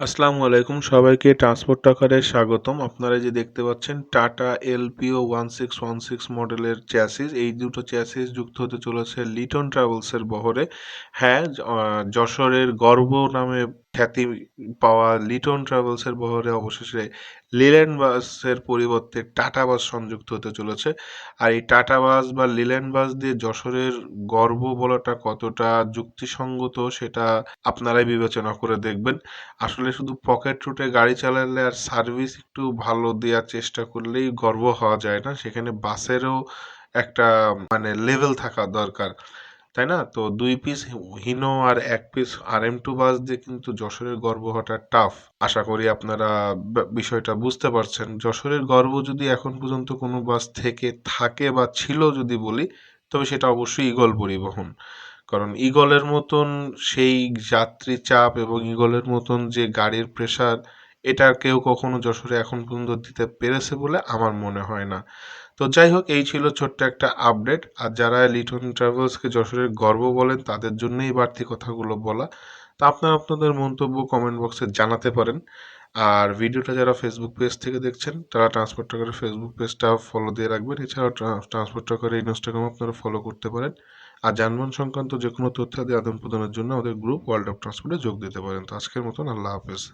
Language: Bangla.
আসসালামু আলাইকুম, সবাইকে ট্রান্সপোর্ট টাকারে স্বাগতম। আপনারা যে দেখতে পাচ্ছেন Tata L P O one six one six মডেলের চ্যাসিস এই দুটো চ্যাসিস যুক্ত হতে চলেছে লিটন ট্রাভেলসের বহরে। হ্যাঁ যশোরের গর্ব নামে খ্যাতি পাওয়া লিটন ট্রাভেলসের বহরে অবশেষে লিল্যান্ড বাসের পরিবর্তে টাটা বাস সংযুক্ত হতে চলেছে। আর এই টাটা বাস বা লিল্যান্ড বাস দিয়ে যশোরের গর্ব বলাটা কতটা যুক্তিসঙ্গত সেটা আপনারাই বিবেচনা করে দেখবেন। আসলে শুধু পকেট রুটে গাড়ি চালালে আর সার্ভিস একটু ভালো দেওয়ার চেষ্টা করলেই গর্ব হওয়া যায় না, সেখানে বাসেরও একটা মানে লেভেল থাকা দরকার। তাই না? তো দুই পিস হিনো আর এক piece R M two bus দিয়ে কিন্তু যশোরের গর্ব হওয়াটা টাফ আশা করি আপনারা বিষয়টা বুঝতে পারছেন। যশোরের গর্ব যদি এখন পর্যন্ত কোনো বাস থেকে থাকে বা ছিল যদি বলি, তবে সেটা অবশ্যই ইগল পরিবহন। কারণ ইগলের মতন সেই যাত্রী চাপ এবং ইগলের মতন যে গাড়ির প্রেশার এটা কেউ কখনো যশোরে এখন পর্যন্ত দিতে পেরেছে বলে আমার মনে হয় না। তো যাই হোক, এই ছিল ছোট্ট একটা আপডেট আর যারা লিটন ট্রাভেলসকে যশোরের গর্ব বলেন, তাদের জন্যই বাড়তি কথাগুলো বলা। তা আপনারা আপনাদের মন্তব্য কমেন্ট বক্সে জানাতে পারেন। আর ভিডিওটা যারা ফেসবুক পেজ থেকে দেখছেন, তারা ট্রান্সপোর্ট ট্রাকারের ফেসবুক পেজটা ফলো দিয়ে রাখবেন। এছাড়াও ট্রান্সপোর্ট ট্রাকারের ইনস্টাগ্রাম আপনারা ফলো করতে পারেন। আর যানবাহন সংক্রান্ত যে কোনো তথ্যাদি আদান প্রদানের জন্য আমাদের গ্রুপ ওয়ার্ল্ড অফ ট্রান্সপোর্টে যোগ দিতে পারেন। তো আজকের মতন আল্লাহ হাফেজ।